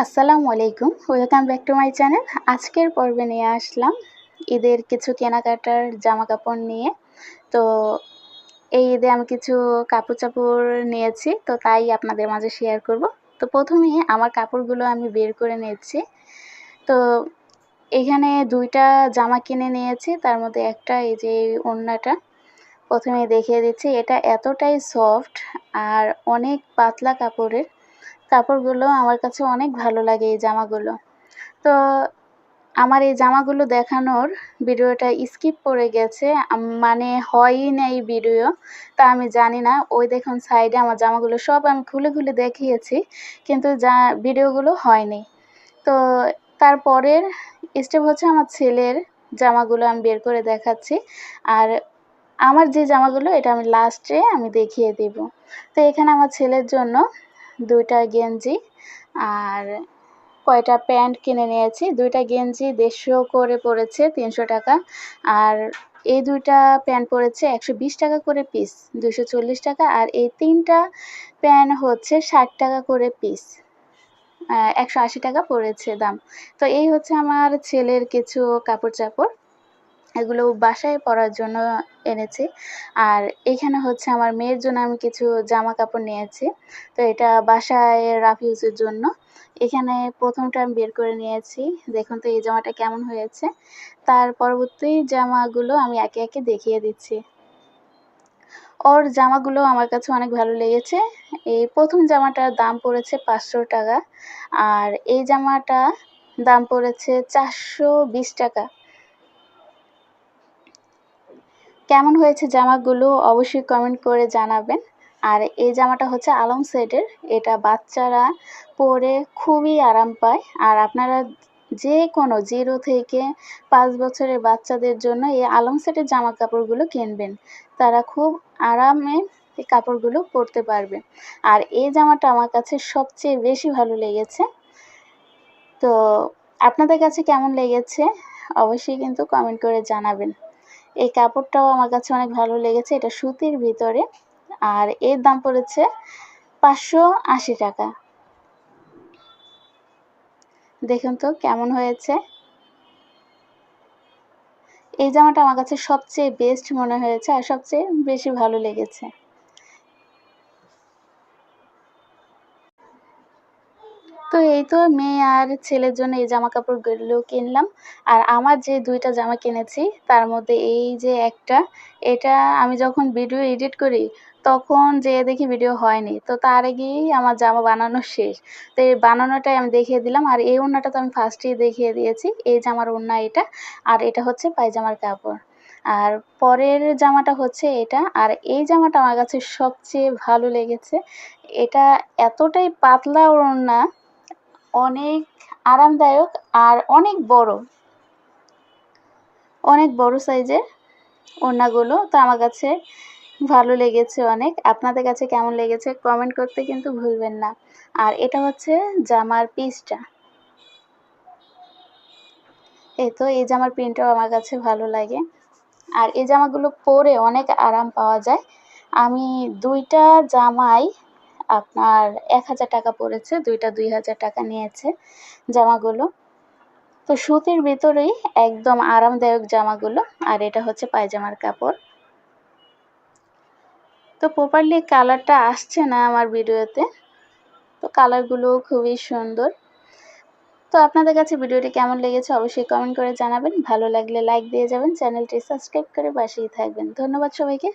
আসসালামু আলাইকুম। Welcome back to my channel আজকের পর্বে নিয়ে আসলাম ঈদের কিছু কেনাকাটার জামা কাপড় নিয়ে। তো এই ঈদে আমি কিছু কাপড় চাপড় নিয়েছি, তো তাই আপনাদের মাঝে শেয়ার করব। তো প্রথমে আমার কাপড়গুলো আমি বের করে নিয়েছি তো এখানে দুইটা জামা কিনে নিয়েছি, তার মধ্যে একটা এই যে ওড়নাটা। প্রথমে দেখিয়ে দিচ্ছি, এটা এতটাই সফট আর অনেক পাতলা কাপড়ের। কাপড়গুলো আমার কাছে অনেক ভালো লাগে এই জামাগুলো। তো আমার এই জামাগুলো দেখানোর ভিডিওটা স্কিপ করে গেছে মানে হয়ই না এই ভিডিও। তা আমি জানি না, ওই দেখুন সাইডে আমার জামাগুলো সব আমি খুলে খুলে দেখিয়েছি, কিন্তু যা ভিডিওগুলো হয়নি। তো তারপরের স্টেপ হচ্ছে আমার ছেলের জামাগুলো আমি বের করে দেখাচ্ছি, আর আমার যে জামাগুলো, এটা আমি লাস্টে আমি দেখিয়ে দেব। তো এখানে আমার ছেলের জন্য দুইটা গেঞ্জি আর কয়টা প্যান্ট কিনে নিয়েছি? দুইটা গেঞ্জি দেড়শো করে পড়েছে, তিনশো টাকা। আর এই দুইটা প্যান্ট পড়েছে একশো বিশ টাকা করে পিস দুশো চল্লিশ টাকা। আর এই তিনটা প্যান্ট হচ্ছে ষাট টাকা করে পিস একশো আশি টাকা পড়েছে দাম। তো এই হচ্ছে আমার ছেলের কিছু কাপড় চাপড় এগুলো বাসায় পরার জন্য এনেছি। আর এখানে হচ্ছে আমার মেয়ের জন্য আমি কিছু জামা কাপড় নিয়েছি। তো এটা বাসায় রাফ ইউজের জন্য। এখানে প্রথমটা আমি বের করে নিয়েছি। দেখুন তো এই জামাটা কেমন হয়েছে। তার পরবর্তী জামাগুলো আমি একে একে দেখিয়ে দিচ্ছি। ওর জামাগুলো আমার কাছে অনেক ভালো লেগেছে। এই প্রথম জামাটার দাম পড়েছে পাঁচশো টাকা। আর এই জামাটা দাম পড়েছে চারশো বিশ টাকা। কেমন হয়েছে জামাগুলো অবশ্যই কমেন্ট করে জানাবেন। আর এই জামাটা হচ্ছে আলম সেটের এটা বাচ্চারা পরে খুবই আরাম পায়। আর আপনারা যে কোনো জিরো থেকে পাঁচ বছরের বাচ্চাদের জন্য এই আলম সেটের জামা কাপড়গুলো কিনবেন। তারা খুব আরামে এই কাপড়গুলো পরতে পারবে। আর এই জামাটা আমার কাছে সবচেয়ে বেশি ভালো লেগেছে। তো আপনাদের কাছে কেমন লেগেছে? অবশ্যই কিন্তু কমেন্ট করে জানাবেন। এই কাপড়টাও আমার কাছে অনেক ভালো লেগেছে, এটা সুতির ভিতরে। আর এর দাম পড়েছে পাঁচশো আশি টাকা। দেখুন তো কেমন হয়েছে। এই জামাটা আমার কাছে সবচেয়ে বেস্ট মনে হয়েছে আর সবচেয়ে বেশি ভালো লেগেছে। তো এই তো মেয়ে আর ছেলের জন্য এই জামা কাপড়গুলো কিনলাম। আর আমার যে দুইটা জামা কিনেছি, তার মধ্যে এই যে একটা, এটা আমি যখন ভিডিও এডিট করি, তখন যে দেখি ভিডিও হয়নি। তো তার আগেই আমার জামা বানানো শেষ। তো এই বানানোটাই আমি দেখিয়ে দিলাম। আর এই ওড়নাটা তো আমি ফার্স্টেই দেখিয়ে দিয়েছি। এই জামার ওড়না এটা। আর এটা হচ্ছে পায়জামার কাপড়। আর পরের জামাটা হচ্ছে এটা। আর এই জামাটা আমার কাছে সবচেয়ে ভালো লেগেছে। এটা এতটাই পাতলা ওড়না অনেক আরামদায়ক আর অনেক বড়। অনেক বড় সাইজের ওড়নাগুলো। তো আমার কাছে ভালো লেগেছে অনেক। আপনাদের কাছে কেমন লেগেছে কমেন্ট করতে কিন্তু ভুলবেন না। আর এটা হচ্ছে জামার পিসটা এই তো, এই জামার প্রিন্টটাও আমার কাছে ভালো লাগে। আর এই জামাগুলো পরে অনেক আরাম পাওয়া যায়। আমি দুইটা জামাই আপনার এক হাজার টাকা পড়েছে, দুইটা দুই হাজার টাকা নিয়েছে জামাগুলো। তো সুতির ভিতরেই একদম আরামদায়ক জামাগুলো, আর এটা হচ্ছে পায়জামার কাপড়। তো প্রপারলি কালারটা আসছে না আমার ভিডিওতে, তো কালারগুলো খুবই সুন্দর। তো আপনাদের কাছে ভিডিওটি কেমন লেগেছে অবশ্যই কমেন্ট করে জানাবেন। ভালো লাগলে লাইক দিয়ে যাবেন, চ্যানেলটি সাবস্ক্রাইব করে পাশেই থাকবেন। ধন্যবাদ সবাইকে